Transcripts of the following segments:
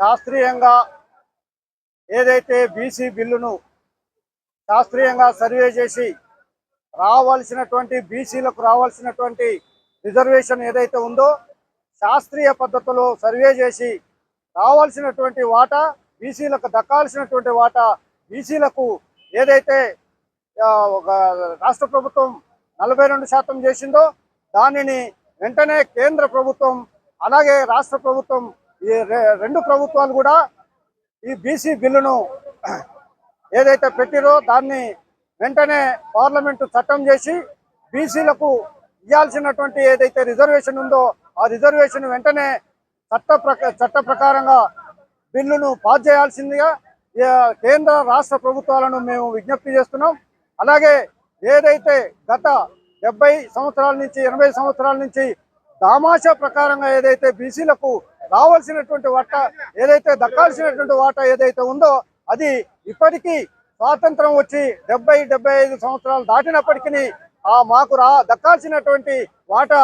శాస్త్రీయంగా ఏదైతే బీసీ బిల్లును శాస్త్రీయంగా సర్వే చేసి రావాల్సినటువంటి బీసీలకు రావాల్సినటువంటి రిజర్వేషన్ ఏదైతే ఉందో శాస్త్రీయ పద్ధతిలో సర్వే చేసి రావాల్సినటువంటి వాటా బీసీలకు దక్కాల్సినటువంటి వాటా బీసీలకు ఏదైతే ఒక రాష్ట్ర ప్రభుత్వం నలభై రెండు శాతం చేసిందో దానిని వెంటనే కేంద్ర ప్రభుత్వం అలాగే రాష్ట్ర ప్రభుత్వం ఈ రె- రెండు ప్రభుత్వాలు కూడా ఈ బీసీ బిల్లును ఏదైతే పెట్టిరో దాన్ని వెంటనే పార్లమెంటు చట్టం చేసి బీసీలకు ఇవ్వాల్సినటువంటి ఏదైతే రిజర్వేషన్ ఉందో ఆ రిజర్వేషన్ వెంటనే చట్ట ప్రక చట్ట ప్రకారంగా బిల్లును పాస్ చేయాల్సిందిగా కేంద్ర రాష్ట్ర ప్రభుత్వాలను మేము విజ్ఞప్తి చేస్తున్నాం. అలాగే ఏదైతే గత డెబ్బై సంవత్సరాల నుంచి ఎనభై సంవత్సరాల నుంచి దామాషా ప్రకారంగా ఏదైతే బీసీలకు రావాల్సినటువంటి వాటా ఏదైతే దక్కాల్సినటువంటి వాటా ఏదైతే ఉందో అది ఇప్పటికీ స్వాతంత్రం వచ్చి డెబ్బై డెబ్బై ఐదు సంవత్సరాలు దాటినప్పటికీ ఆ మాకు రా దక్కాల్సినటువంటి వాటా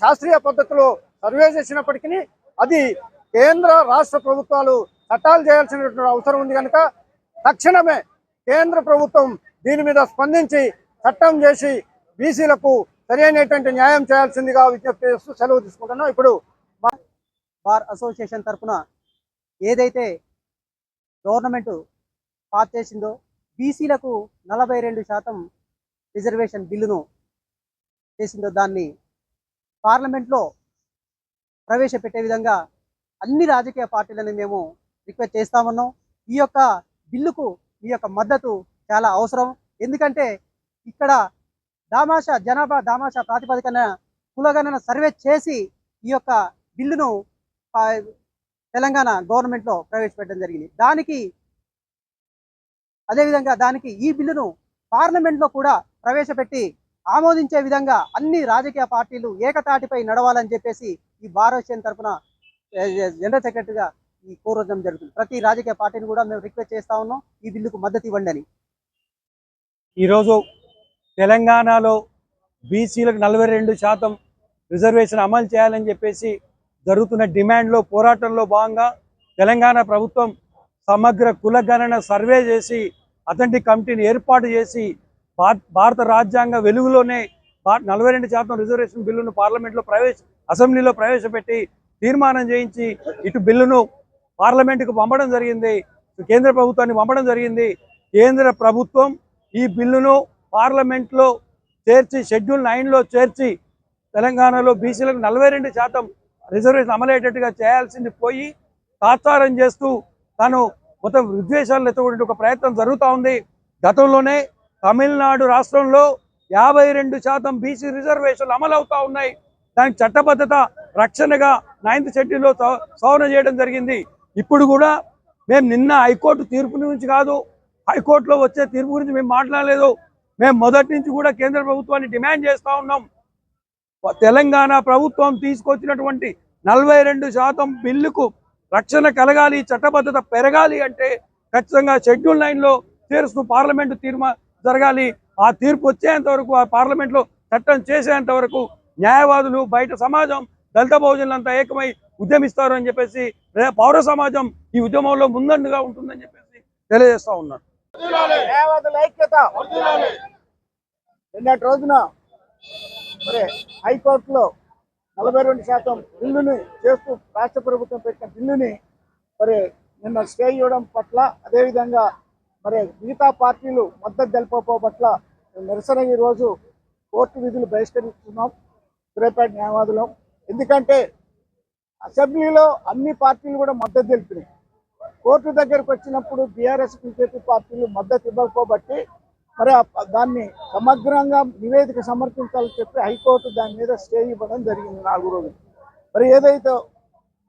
శాస్త్రీయ పద్ధతిలో సర్వే చేసినప్పటికీ అది కేంద్ర రాష్ట్ర ప్రభుత్వాలు చట్టాలు చేయాల్సినటువంటి అవసరం ఉంది కనుక తక్షణమే కేంద్ర ప్రభుత్వం దీని మీద స్పందించి చట్టం చేసి బీసీలకు సరైనటువంటి న్యాయం చేయాల్సిందిగా విజ్ఞప్తి చేస్తూ సెలవు తీసుకుంటున్నాం. ఇప్పుడు బార్ అసోసియేషన్ తరఫున ఏదైతే గవర్నమెంట్ పాస్ చేసిందో బీసీలకు నలభై రెండు శాతం రిజర్వేషన్ బిల్లును చేసిందో దాన్ని పార్లమెంట్లో ప్రవేశపెట్టే విధంగా అన్ని రాజకీయ పార్టీలను మేము రిక్వెస్ట్ చేస్తామన్నాం ఈ యొక్క బిల్లుకు మీ యొక్క మద్దతు చాలా అవసరం. ఎందుకంటే ఇక్కడ దామాషా జనాభా దామాషా ప్రాతిపదికన కులగణన సర్వే చేసి ఈ యొక్క బిల్లును తెలంగాణ గవర్నమెంట్లో ప్రవేశపెట్టడం జరిగింది. దానికి అదేవిధంగా దానికి ఈ బిల్లును పార్లమెంట్లో కూడా ప్రవేశపెట్టి ఆమోదించే విధంగా అన్ని రాజకీయ పార్టీలు ఏకతాటిపై నడవాలని చెప్పేసి ఈ భారతదేశం తరఫున జనరల్ సెక్రటరీగా ఈ కోరడం జరుగుతుంది. ప్రతి రాజకీయ పార్టీని కూడా మేము రిక్వెస్ట్ చేస్తా ఉన్నాం. ఈ బిల్లుకు మద్దతు ఇవ్వండి అని. ఈరోజు తెలంగాణలో బీసీలకు నలభై రెండు శాతం రిజర్వేషన్ అమలు చేయాలని చెప్పేసి జరుగుతున్న డిమాండ్లో పోరాటంలో భాగంగా తెలంగాణ ప్రభుత్వం సమగ్ర కులగణన సర్వే చేసి అథెంటిక్ కమిటీని ఏర్పాటు చేసి భా- భారత రాజ్యాంగ వెలుగులోనే నలభై రెండు శాతం రిజర్వేషన్ బిల్లును పార్లమెంట్లో ప్రవేశ అసెంబ్లీలో ప్రవేశపెట్టి తీర్మానం చేయించి ఇటు బిల్లును పార్లమెంటుకు పంపడం జరిగింది. కేంద్ర ప్రభుత్వాన్ని పంపడం జరిగింది. కేంద్ర ప్రభుత్వం ఈ బిల్లును పార్లమెంట్లో చేర్చి షెడ్యూల్ నైన్లో చేర్చి తెలంగాణలో బీసీలకు నలభై రెండు శాతం రిజర్వేషన్ అమలయ్యేటట్టుగా చేయాల్సింది పోయి తాత్సారం చేస్తూ తాను మొత్తం విద్వేషాలు ఎత్తటువంటి ఒక ప్రయత్నం జరుగుతూ ఉంది. గతంలోనే తమిళనాడు రాష్ట్రంలో యాభై రెండు శాతం బీసీ రిజర్వేషన్లు అమలు అవుతా ఉన్నాయి. దానికి చట్టబద్ధత రక్షణగా నైన్త్ షెడ్యూల్లో సవరణ చేయడం జరిగింది. ఇప్పుడు కూడా మేము నిన్న హైకోర్టు తీర్పు నుంచి కాదు హైకోర్టులో వచ్చే తీర్పు గురించి మేము మాట్లాడలేదు. మేము మొదటి నుంచి కూడా కేంద్ర ప్రభుత్వాన్ని డిమాండ్ చేస్తూ ఉన్నాం. తెలంగాణ ప్రభుత్వం తీసుకొచ్చినటువంటి నలభై రెండు శాతం బిల్లుకు రక్షణ కలగాలి చట్టబద్ధత పెరగాలి అంటే ఖచ్చితంగా షెడ్యూల్ నైన్లో చేరుస్తూ పార్లమెంటు తీర్మా జరగాలి. ఆ తీర్పు వచ్చేంత వరకు ఆ పార్లమెంట్లో చట్టం చేసేంత వరకు న్యాయవాదులు బయట సమాజం దళిత బహుజనులంతా ఏకమై ఉద్యమిస్తారు అని చెప్పేసి రే- పౌర సమాజం ఈ ఉద్యమంలో ముందండుగా ఉంటుందని చెప్పేసి తెలియజేస్తా ఉన్నారు నిన్నటి రోజున మరి హైకోర్టులో నలభై రెండు శాతం బిల్లుని చేస్తూ రాష్ట్ర ప్రభుత్వం పెట్టిన బిల్లుని మరి నిన్న స్టే ఇవ్వడం పట్ల అదేవిధంగా మరి మిగతా పార్టీలు మద్దతు తెలపకపో పట్ల నిరసన ఈరోజు కోర్టు విధులు బహిష్కరిస్తున్నాం సూర్యాపేట న్యాయవాదులం. ఎందుకంటే అసెంబ్లీలో అన్ని పార్టీలు కూడా మద్దతు తెలిపినాయి. కోర్టు దగ్గరకు వచ్చినప్పుడు బీఆర్ఎస్ బీజేపీ పార్టీలు మద్దతు ఇవ్వకపోబట్టి మరి దాన్ని సమగ్రంగా నివేదిక సమర్పించాలని చెప్పి హైకోర్టు దాని మీద స్టే ఇవ్వడం జరిగింది నాలుగు రోజులు. మరి ఏదైతే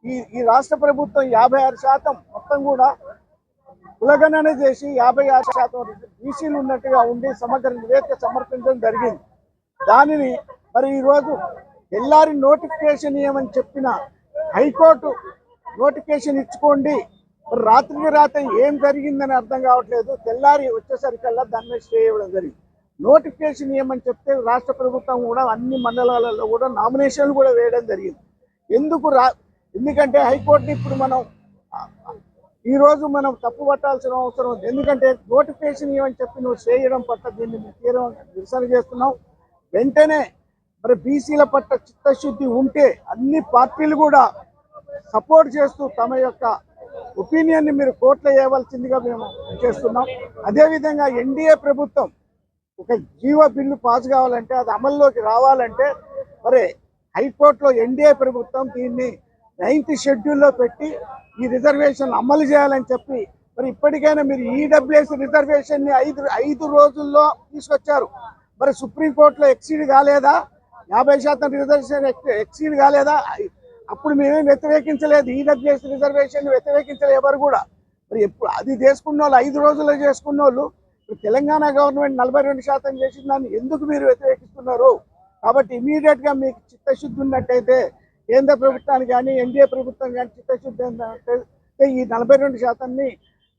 ఈ ఈ రాష్ట్ర ప్రభుత్వం యాభై ఆరు శాతం మొత్తం కూడా కులగణన చేసి యాభై ఆరు శాతం బీసీలు ఉన్నట్టుగా ఉండి సమగ్ర నివేదిక సమర్పించడం జరిగింది. దానిని మరి ఈరోజు ఎల్లారి నోటిఫికేషన్ ఇవ్వమని చెప్పిన హైకోర్టు నోటిఫికేషన్ ఇచ్చుకోండి. రాత్రికి రాత్రి ఏం జరిగిందని అర్థం కావట్లేదు. తెల్లారి వచ్చేసరికల్లా దాని మీద స్టే ఇవ్వడం జరిగింది. నోటిఫికేషన్ ఏమని చెప్తే రాష్ట్ర ప్రభుత్వం కూడా అన్ని మండలాలలో కూడా నామినేషన్లు కూడా వేయడం జరిగింది. ఎందుకు రా ఎందుకంటే హైకోర్టుని ఇప్పుడు మనం ఈరోజు మనం తప్పు పట్టాల్సిన అవసరం ఉంది. ఎందుకంటే నోటిఫికేషన్ ఏమని చెప్పి నువ్వు చేయడం పట్ల దీన్ని తీరం నిరసన చేస్తున్నావు వెంటనే మరి బీసీల పట్ల చిత్తశుద్ధి ఉంటే అన్ని పార్టీలు కూడా సపోర్ట్ చేస్తూ తమ యొక్క ఒపీనియన్ని మీరు కోర్టులో వేయవలసిందిగా మేము చేస్తున్నాం. అదేవిధంగా ఎన్డీఏ ప్రభుత్వం ఒక జీవో బిల్లు పాస్ కావాలంటే అది అమల్లోకి రావాలంటే మరి హైకోర్టులో ఎన్డీఏ ప్రభుత్వం దీన్ని నైన్త్ షెడ్యూల్లో పెట్టి ఈ రిజర్వేషన్ అమలు చేయాలని చెప్పి మరి ఇప్పటికైనా మీరు ఈడబ్ల్యూఎస్ రిజర్వేషన్ని ఐదు ఐదు రోజుల్లో తీసుకొచ్చారు. మరి సుప్రీంకోర్టులో ఎక్సీడ్ కాలేదా? యాభై శాతం రిజర్వేషన్ ఎక్సీడ్ కాలేదా? అప్పుడు మేమేం వ్యతిరేకించలేదు. ఈడబ్ల్యూఎస్ రిజర్వేషన్ వ్యతిరేకించలేదు ఎవరు కూడా. మరి ఎప్పుడు అది చేసుకున్న వాళ్ళు ఐదు రోజుల్లో చేసుకున్న వాళ్ళు ఇప్పుడు తెలంగాణ గవర్నమెంట్ నలభై రెండు శాతం చేసిన దాన్ని ఎందుకు మీరు వ్యతిరేకిస్తున్నారు? కాబట్టి ఇమీడియట్గా మీకు చిత్తశుద్ధి ఉన్నట్టయితే కేంద్ర ప్రభుత్వానికి కానీ ఎన్డీఏ ప్రభుత్వం కానీ చిత్తశుద్ధి ఉన్నట్టయితే ఈ నలభై రెండు శాతాన్ని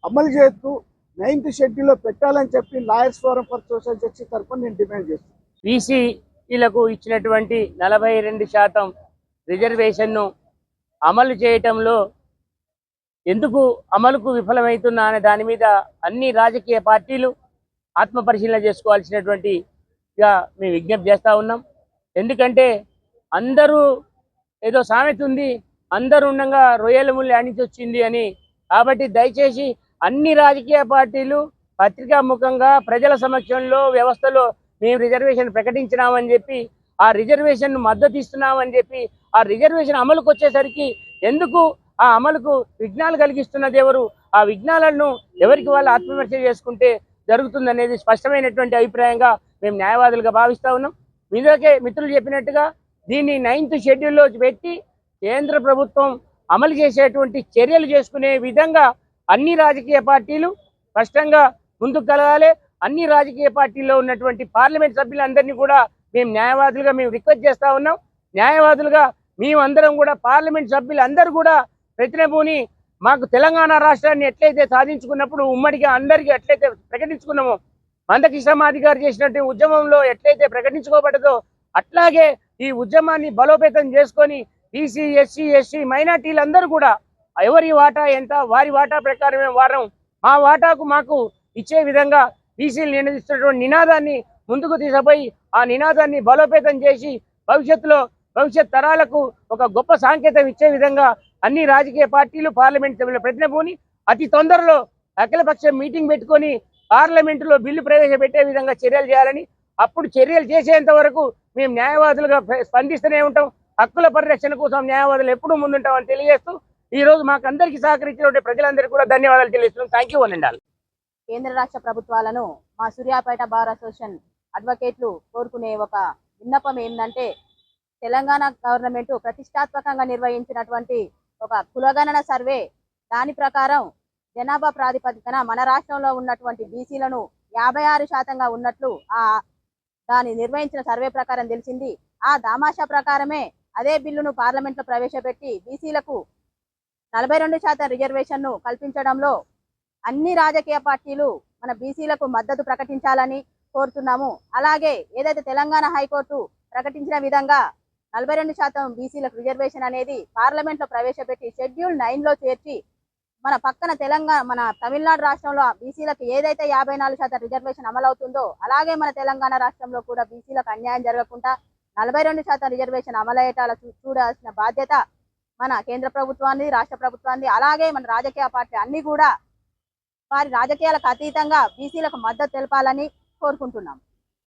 అమలు చేస్తూ నైన్త్ షెడ్యూల్లో పెట్టాలని చెప్పి lawyers forum for social justice తరఫున నేను డిమాండ్ చేస్తాను బీసీలకు ఇచ్చినటువంటి నలభై రెండు శాతం రిజర్వేషన్ను అమలు చేయటంలో ఎందుకు అమలుకు విఫలమవుతున్నా అనే దాని మీద అన్ని రాజకీయ పార్టీలు ఆత్మ పరిశీలన చేసుకోవాల్సినటువంటి మేము విజ్ఞప్తి చేస్తూ ఉన్నాం. ఎందుకంటే అందరూ ఏదో సామెత ఉంది అందరూ ఉండగా రొయ్యల ముళ్ళు ఆడించి వచ్చింది అని. కాబట్టి దయచేసి అన్ని రాజకీయ పార్టీలు పత్రికా ముఖంగా ప్రజల సమక్షంలో వ్యవస్థలో మేము రిజర్వేషన్ ప్రకటించినామని చెప్పి ఆ రిజర్వేషన్ మద్దతు ఇస్తున్నామని చెప్పి ఆ రిజర్వేషన్ అమలుకు వచ్చేసరికి ఎందుకు ఆ అమలుకు విఘ్నాలు కలిగిస్తున్నది ఎవరు ఆ విఘ్నాలను ఎవరికి వాళ్ళు ఆత్మవిమర్శ చేసుకుంటే జరుగుతుందనేది స్పష్టమైనటువంటి అభిప్రాయంగా మేము న్యాయవాదులుగా భావిస్తా ఉన్నాం. మీదకే మిత్రులు చెప్పినట్టుగా దీన్ని నైన్త్ షెడ్యూల్లో పెట్టి కేంద్ర ప్రభుత్వం అమలు చేసేటువంటి చర్యలు చేసుకునే విధంగా అన్ని రాజకీయ పార్టీలు స్పష్టంగా ముందుకు కలగాలి. అన్ని రాజకీయ పార్టీల్లో ఉన్నటువంటి పార్లమెంట్ సభ్యులందరినీ కూడా మేము న్యాయవాదులుగా మేము రిక్వెస్ట్ చేస్తూ ఉన్నాం. న్యాయవాదులుగా మేమందరం కూడా పార్లమెంట్ సభ్యులందరూ కూడా ప్రతినభూని మాకు తెలంగాణ రాష్ట్రాన్ని ఎట్లయితే సాధించుకున్నప్పుడు ఉమ్మడిగా అందరికీ ఎట్లయితే ప్రకటించుకున్నామో మందకృష్ణమాది గారు చేసినట్టు ఉద్యమంలో ఎట్లయితే ప్రకటించుకోబడదో అట్లాగే ఈ ఉద్యమాన్ని బలోపేతం చేసుకొని బీసీ ఎస్సీ ఎస్సీ మైనార్టీలందరూ కూడా ఎవరి వాటా ఎంత వారి వాటా ప్రకారమే వారం. మా వాటాకు మాకు ఇచ్చే విధంగా బీసీలు నినదిస్తున్నటువంటి నినాదాన్ని ముందుకు తీసుకుపోయి ఆ నినాదాన్ని బలోపేతం చేసి భవిష్యత్తులో భవిష్యత్ తరాలకు ఒక గొప్ప సాంకేతం ఇచ్చే విధంగా అన్ని రాజకీయ పార్టీలు పార్లమెంట్ సభ్యుల ప్రతినిధుని అతి తొందరలో అఖిలపక్ష మీటింగ్ పెట్టుకొని పార్లమెంటులో బిల్లు ప్రవేశపెట్టే విధంగా చర్యలు చేయాలని అప్పుడు చర్యలు చేసేంత వరకు మేము న్యాయవాదులుగా స్పందిస్తూనే ఉంటాం. హక్కుల పరిరక్షణ కోసం న్యాయవాదులు ఎప్పుడూ ముందుంటామని తెలియజేస్తూ ఈ రోజు మాకు అందరికీ సహకరించినటువంటి ప్రజలందరికీ కూడా ధన్యవాదాలు తెలియజేస్తున్నాం. థ్యాంక్ యూ వన్ కేంద్ర రాష్ట్ర ప్రభుత్వాలను మా సూర్యాపేట బార్ అసోసియేషన్ అడ్వకేట్లు కోరుకునే ఒక విన్నపం ఏంటంటే తెలంగాణ గవర్నమెంట్ ప్రతిష్టాత్మకంగా నిర్వహించినటువంటి ఒక కులగణన సర్వే దాని ప్రకారం జనాభా ప్రాతిపదికన మన రాష్ట్రంలో ఉన్నటువంటి బీసీలను యాభై ఆరు శాతంగా ఉన్నట్లు ఆ దాని నిర్వహించిన సర్వే ప్రకారం తెలిసింది. ఆ దామాషా ప్రకారమే అదే బిల్లును పార్లమెంట్లో ప్రవేశపెట్టి బీసీలకు నలభై రెండు శాతం రిజర్వేషన్ను కల్పించడంలో అన్ని రాజకీయ పార్టీలు మన బీసీలకు మద్దతు ప్రకటించాలని కోరుతున్నాము. అలాగే ఏదైతే తెలంగాణ హైకోర్టు ప్రకటించిన విధంగా నలభై రెండు శాతం బీసీలకు రిజర్వేషన్ అనేది పార్లమెంట్లో ప్రవేశపెట్టి షెడ్యూల్ నైన్లో చేర్చి మన పక్కన తెలంగాణ మన తమిళనాడు రాష్ట్రంలో బీసీలకు ఏదైతే యాభై నాలుగు శాతం రిజర్వేషన్ అమలవుతుందో అలాగే మన తెలంగాణ రాష్ట్రంలో కూడా బీసీలకు అన్యాయం జరగకుండా నలభై రెండు శాతం రిజర్వేషన్ అమలయ్యేటాల చూడాల్సిన బాధ్యత మన కేంద్ర ప్రభుత్వాన్ని రాష్ట్ర ప్రభుత్వాన్ని అలాగే మన రాజకీయ పార్టీ అన్ని కూడా వారి రాజకీయాలకు అతీతంగా బీసీలకు మద్దతు తెలపాలని కోరుకుంటున్నాం.